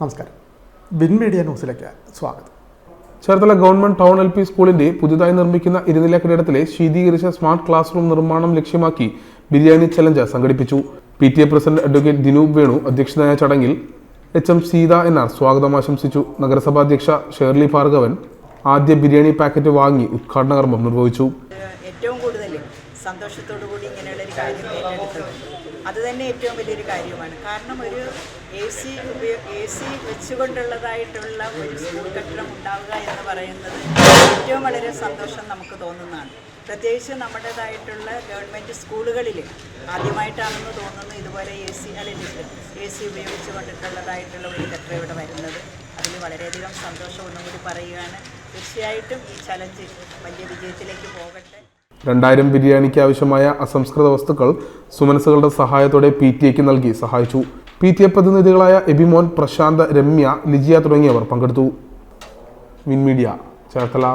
നമസ്കാരം. Bin media ന്യൂസിലേക്ക് സ്വാഗതം. Cherthala government town L P സ്കൂളിന്റെ പുതുതായി നിർമ്മിക്കുന്ന ഇരുനില കെട്ടിടത്തിലെ ശീതീകരിച്ച സ്മാർട്ട് ക്ലാസ് റൂം നിർമ്മാണം ലക്ഷ്യമാക്കി ബിരിയാണി ചലഞ്ച് സംഘടിപ്പിച്ചു. P T A president advocate Dinoop Venu അധ്യക്ഷനായ ചടങ്ങിൽ H M Seetha N R സ്വാഗതം ആശംസിച്ചു. നഗരസഭാ അധ്യക്ഷ ഷേർലി ഭാർഗവൻ ആദ്യ ബിരിയാണി പാക്കറ്റ് വാങ്ങി ഉദ്ഘാടന കർമ്മം നിർവഹിച്ചു. ഏറ്റവും കൂടുതൽ സന്തോഷത്തോടു കൂടി ഇങ്ങനെയുള്ളൊരു കാര്യം ഏറ്റെടുത്തത് അത് തന്നെ ഏറ്റവും വലിയൊരു കാര്യമാണ്. കാരണം ഒരു എ സി ഉപയോഗ എ സി വെച്ചുകൊണ്ടുള്ളതായിട്ടുള്ള ഒരു സ്കൂൾ കെട്ടിടം ഉണ്ടാവുക എന്ന് പറയുന്നത് ഏറ്റവും വളരെ സന്തോഷം നമുക്ക് തോന്നുന്നതാണ്. പ്രത്യേകിച്ച് നമ്മുടേതായിട്ടുള്ള ഗവൺമെന്റ് സ്കൂളുകളിൽ ആദ്യമായിട്ടാണെന്ന് തോന്നുന്നു ഇതുപോലെ എ സി അല്ലെങ്കിൽ എ സി ഉപയോഗിച്ച് കൊണ്ടിട്ടുള്ളതായിട്ടുള്ള ഒരു കെട്ടിടം ഇവിടെ വരുന്നത്. അതിൽ വളരെയധികം സന്തോഷം ഒന്നും കൂടി പറയുകയാണ്. തീർച്ചയായിട്ടും ഈ ചലഞ്ച് വലിയ വിജയത്തിലേക്ക് പോകട്ടെ. രണ്ടായിരം ബിരിയാണിക്ക് ആവശ്യമായ അസംസ്കൃത വസ്തുക്കൾ സുമനസുകളുടെ സഹായത്തോടെ പി ടി എക്ക് നൽകി സഹായിച്ചു. പി ടി എ പ്രതിനിധികളായ എബിമോൻ പ്രശാന്ത് രമ്യ ലിജിയ തുടങ്ങിയവർ പങ്കെടുത്തു. മിൻമീഡിയ ചേർത്തല.